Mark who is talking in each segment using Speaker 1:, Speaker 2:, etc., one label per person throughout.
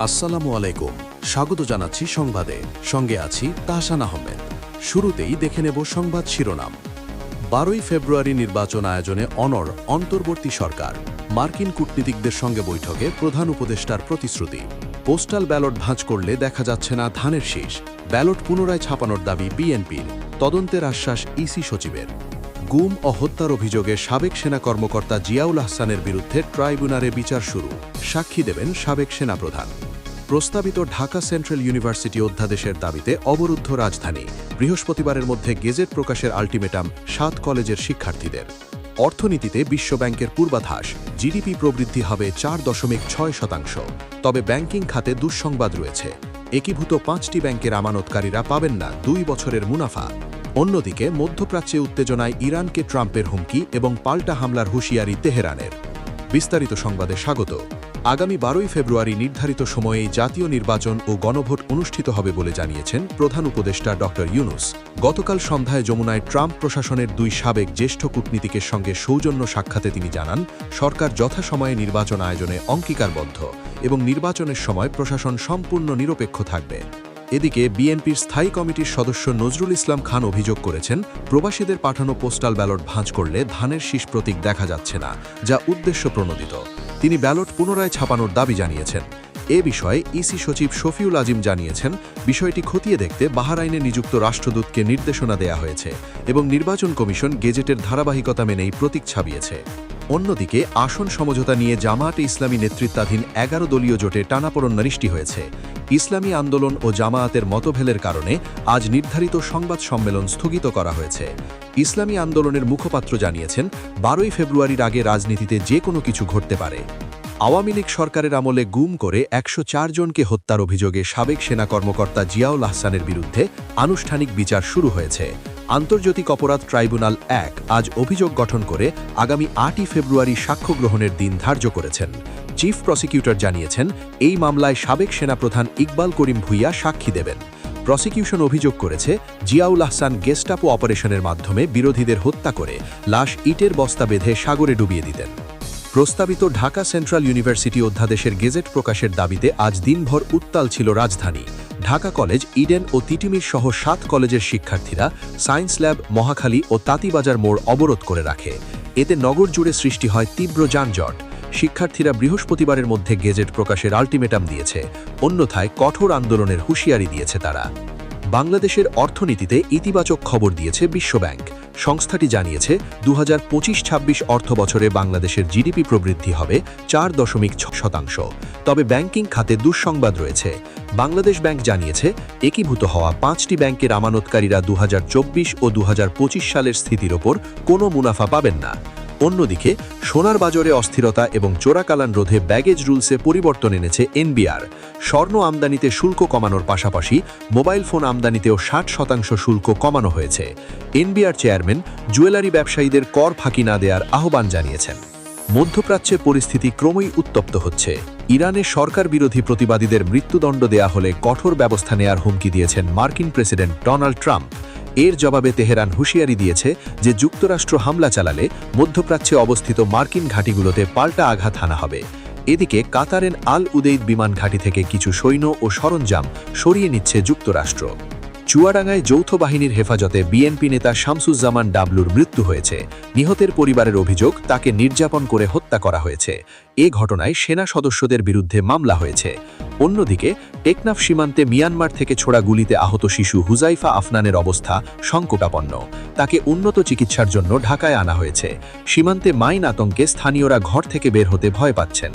Speaker 1: আসসালামু আলাইকুম। স্বাগত জানাচ্ছি সংবাদে। সঙ্গে আছি তাহসান আহমেদ। শুরুতেই দেখে নেব সংবাদ শিরোনাম। বারোই ফেব্রুয়ারি নির্বাচন আয়োজনে অনর অন্তর্বর্তী সরকার। মার্কিন কূটনীতিকদের সঙ্গে বৈঠকে প্রধান উপদেষ্টার প্রতিশ্রুতি। পোস্টাল ব্যালট ভাঁজ করলে দেখা যাচ্ছে না ধানের শীষ। ব্যালট পুনরায় ছাপানোর দাবি বিএনপির। তদন্তের আশ্বাস ইসি সচিবের। গুম ও হত্যার অভিযোগে সাবেক সেনা কর্মকর্তা জিয়াউল আহসানের বিরুদ্ধে ট্রাইব্যুনালে বিচার শুরু। সাক্ষী দেবেন সাবেক সেনাপ্রধান। প্রস্তাবিত ঢাকা সেন্ট্রাল ইউনিভার্সিটি অধ্যাদেশের দাবিতে অবরুদ্ধ রাজধানী। বৃহস্পতিবারের মধ্যে গেজেট প্রকাশের আল্টিমেটাম সাত কলেজের শিক্ষার্থীদের। অর্থনীতিতে বিশ্বব্যাংকের পূর্বাভাস জিডিপি প্রবৃদ্ধি হবে চার দশমিক ছয় শতাংশ। তবে ব্যাংকিং খাতে দুঃসংবাদ রয়েছে। একীভূত পাঁচটি ব্যাংকের আমানতকারীরা পাবেন না দুই বছরের মুনাফা। অন্যদিকে মধ্যপ্রাচ্যে উত্তেজনায় ইরানকে ট্রাম্পের হুমকি এবং পাল্টা হামলার হুঁশিয়ারি তেহরানের। বিস্তারিত সংবাদে স্বাগত। আগামী বারোই ফেব্রুয়ারি নির্ধারিত সময়েই জাতীয় নির্বাচন ও গণভোট অনুষ্ঠিত হবে বলে জানিয়েছেন প্রধান উপদেষ্টা ড ইউনুস। গতকাল সন্ধ্যায় যমুনায় ট্রাম্প প্রশাসনের দুই সাবেক জ্যেষ্ঠ কূটনীতিকের সঙ্গে সৌজন্য সাক্ষাতে তিনি জানান, সরকার যথাসময়ে নির্বাচন আয়োজনে অঙ্গীকারবদ্ধ এবং নির্বাচনের সময় প্রশাসন সম্পূর্ণ নিরপেক্ষ থাকবে। এদিকে বিএনপির স্থায়ী কমিটির সদস্য নজরুল ইসলাম খান অভিযোগ করেছেন, প্রবাসীদের পাঠানো পোস্টাল ব্যালট ভাঁজ করলে ধানের শীষ প্রতীক দেখা যাচ্ছে না, যা উদ্দেশ্য প্রণোদিত। তিনি ব্যালট পুনরায় ছাপানোর দাবি জানিয়েছেন। এ বিষয়ে ইসি সচিব শফিউল আজিম জানিয়েছেন, বিষয়টি খতিয়ে দেখতে বাহারাইনে নিযুক্ত রাষ্ট্রদূতকে নির্দেশনা দেয়া হয়েছে এবং নির্বাচন কমিশন গেজেটের ধারাবাহিকতা মেনেই প্রতীক ছাপিয়েছে। অন্যদিকে আসন সমঝোতা নিয়ে জামায়াতে ইসলামী নেতৃত্বাধীন এগারো দলীয় জোটে টানাপোড়ন সৃষ্টি হয়েছে। ইসলামী আন্দোলন ও জামায়াতের মতভেলের কারণে আজ নির্ধারিত সংবাদ সম্মেলন স্থগিত করা হয়েছে। ইসলামী আন্দোলনের মুখপাত্র জানিয়েছেন, বারোই ফেব্রুয়ারির আগে রাজনীতিতে যে কোনো কিছু ঘটতে পারে। আওয়ামী লীগ সরকারের আমলে গুম করে একশো জনকে হত্যার অভিযোগে সাবেক সেনা কর্মকর্তা জিয়াউল আহসানের বিরুদ্ধে আনুষ্ঠানিক বিচার শুরু হয়েছে। আন্তর্জাতিক অপরাধ ট্রাইব্যুনাল এক আজ অভিযোগ গঠন করে আগামী আটই ফেব্রুয়ারি সাক্ষ্য গ্রহণের দিন ধার্য করেছেন। চিফ প্রসিকিউটর জানিয়েছেন, এই মামলায় সাবেক সেনাপ্রধান ইকবাল করিম ভুইয়া সাক্ষী দেবেন। প্রসিকিউশন অভিযোগ করেছে, জিয়াউল আহসান গেস্টাপো অপারেশনের মাধ্যমে বিরোধীদের হত্যা করে লাশ ইটের বস্তা বেঁধে সাগরে ডুবিয়ে দিতেন। প্রস্তাবিত ঢাকা সেন্ট্রাল ইউনিভার্সিটি অধ্যাদেশের গেজেট প্রকাশের দাবিতে আজ দিনভর উত্তাল ছিল রাজধানী। ঢাকা কলেজ, ইডেন ও তিটিমির সহ সাত কলেজের শিক্ষার্থীরা সায়েন্স ল্যাব, মহাখালী ও তাঁতিবাজার মোড় অবরোধ করে রাখে। এতে নগর জুড়ে সৃষ্টি হয় তীব্র যানজট। শিক্ষার্থীরা বৃহস্পতিবারের মধ্যে গেজেট প্রকাশের আলটিমেটাম দিয়েছে। অন্যথায় কঠোর আন্দোলনের হুঁশিয়ারি দিয়েছে তারা। বাংলাদেশের অর্থনীতিতে ইতিবাচক খবর দিয়েছে বিশ্বব্যাংক। সংস্থাটি জানিয়েছে দু হাজার পঁচিশ ছাব্বিশ অর্থ বছরে বাংলাদেশের জিডিপি প্রবৃদ্ধি হবে চার দশমিক শতাংশ। তবে ব্যাংকিং খাতে দুঃসংবাদ রয়েছে। বাংলাদেশ ব্যাংক জানিয়েছে, একীভূত হওয়া পাঁচটি ব্যাংকের আমানতকারীরা দু হাজার চব্বিশ ও দু হাজার পঁচিশ সালের স্থিতির ওপর কোনো মুনাফা পাবেন না। অন্যদিকে, সোনার বাজারে অস্থিরতা এবং চোরাকালান রোধে ব্যাগেজ রুলসে পরিবর্তন এনেছে এনবিআর। স্বর্ণ আমদানিতে শুল্ক কমানোর পাশাপাশি মোবাইল ফোন আমদানিতেও ষাট শতাংশ শুল্ক কমানো হয়েছে। এনবিআর চেয়ারম্যান, জুয়েলারি ব্যবসায়ীদের কর ফাঁকি না দেওয়ার আহ্বান জানিয়েছেন। মধ্যপ্রাচ্যে পরিস্থিতি ক্রমেই উত্তপ্ত হচ্ছে। ইরানে সরকার বিরোধী প্রতিবাদীদের মৃত্যুদণ্ড দেয়া হলে কঠোর ব্যবস্থা নেয়ার হুমকি দিয়েছেন মার্কিন প্রেসিডেন্ট ডোনাল্ড ট্রাম্প। এর জবাবে তেহরান হুঁশিয়ারি দিয়েছে যে যুক্তরাষ্ট্র হামলা চালালে মধ্যপ্রাচ্যে অবস্থিত মার্কিন ঘাঁটিগুলোতে পাল্টা আঘাত হানা হবে। এদিকে কাতারের আল উদেইদ বিমান ঘাঁটি থেকে কিছু সৈন্য ও সরঞ্জাম সরিয়ে নিচ্ছে যুক্তরাষ্ট্র। চুয়াডাঙ্গায় যৌথ বাহিনীর হেফাজতে বিএনপি নেতা শামসুজ্জামান ডাবলুর মৃত্যু হয়েছে। নিহতের পরিবারের অভিযোগ, তাকে নির্যাতন করে হত্যা করা হয়েছে। এ ঘটনায় সেনা সদস্যদের বিরুদ্ধে মামলা হয়েছে। অন্যদিকে, টেকনাফ সীমান্তে মিয়ানমার থেকে ছোড়া গুলিতে আহত শিশু হুজাইফা আফনানের অবস্থা সংকটাপন্ন। তাকে উন্নত চিকিৎসার জন্য ঢাকায় আনা হয়েছে। সীমান্তে মাইন আতঙ্কে স্থানীয়রা ঘর থেকে বের হতে ভয় পাচ্ছেন।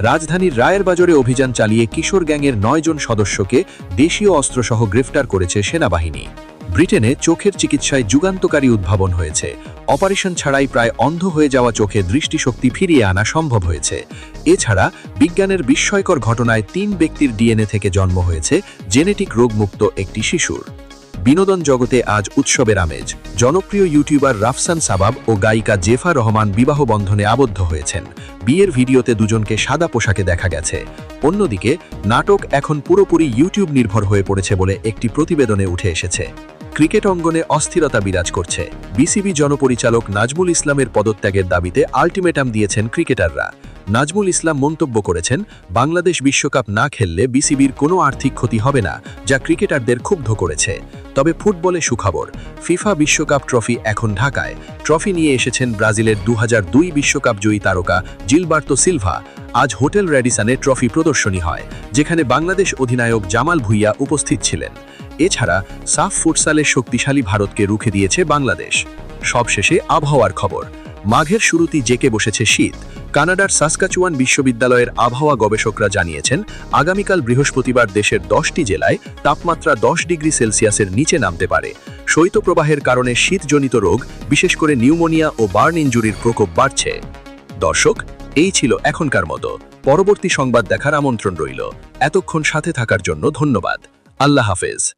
Speaker 1: রাজধানীর রায়ের বাজারে অভিযান চালিয়ে কিশোর গ্যাংয়ের নয়জন সদস্যকে দেশীয় অস্ত্রসহ গ্রেফতার করেছে সেনাবাহিনী। ব্রিটেনে চোখের চিকিৎসায় যুগান্তকারী উদ্ভাবন হয়েছে। অপারেশন ছাড়াই প্রায় অন্ধ হয়ে যাওয়া চোখে দৃষ্টিশক্তি ফিরিয়ে আনা সম্ভব হয়েছে। এছাড়া বিজ্ঞানের বিস্ময়কর ঘটনায় তিন ব্যক্তির ডিএনএ থেকে জন্ম হয়েছে, জেনেটিক রোগমুক্ত একটি শিশুর। বিনোদন জগতে আজ উৎসবের আমেজ। জনপ্রিয় ইউটিউবার রাফসান সাবাব ও গায়িকা জেফা রহমান বিবাহ বন্ধনে আবদ্ধ হয়েছেন। বিয়ের ভিডিওতে দুজনকে সাদা পোশাকে দেখা গেছে। অন্যদিকে, নাটক এখন পুরোপুরি ইউটিউব নির্ভর হয়ে পড়েছে বলে একটি প্রতিবেদনে উঠে এসেছে। ক্রিকেট অঙ্গনে অস্থিরতা বিরাজ করছে। বিসিবি জনপরিচালক নাজমুল ইসলামের পদত্যাগের দাবিতে আলটিমেটাম দিয়েছেন ক্রিকেটাররা।
Speaker 2: নাজমুল ইসলাম মন্তব্য করেছেন, বাংলাদেশ বিশ্বকাপ না খেললে বিসিবির কোনো আর্থিক ক্ষতি হবে না, যা ক্রিকেটারদের ক্ষুব্ধ করেছে। তবে ফুটবলে সুখবর, ফিফা বিশ্বকাপ ট্রফি এখন ঢাকায়। ট্রফি নিয়ে এসেছেন ব্রাজিলের দু বিশ্বকাপ জয়ী তারকা জিলবার্তো সিলভা। আজ হোটেল র্যাডিসানে ট্রফি প্রদর্শনী হয়, যেখানে বাংলাদেশ অধিনায়ক জামাল ভুইয়া উপস্থিত ছিলেন। এছাড়া সাফ ফুটসালের শক্তিশালী ভারতকে রুখে দিয়েছে বাংলাদেশ। সবশেষে আবহাওয়ার খবর। মাঘের শুরুতেই জেকে বসেছে শীত। কানাডার সাসকাচুয়ান বিশ্ববিদ্যালয়ের আবহাওয়া গবেষকরা জানিয়েছেন, আগামীকাল বৃহস্পতিবার দেশের দশটি জেলায় তাপমাত্রা দশ ডিগ্রি সেলসিয়াসের নিচে নামতে পারে। শৈত্যপ্রবাহের কারণে শীতজনিত রোগ, বিশেষ করে নিউমোনিয়া ও বার্ন ইঞ্জুরির প্রকোপ বাড়ছে। দর্শক, এই ছিল এখনকার মতো। পরবর্তী সংবাদ দেখার আমন্ত্রণ রইল। এতক্ষণ সাথে থাকার জন্য ধন্যবাদ। আল্লাহ হাফেজ।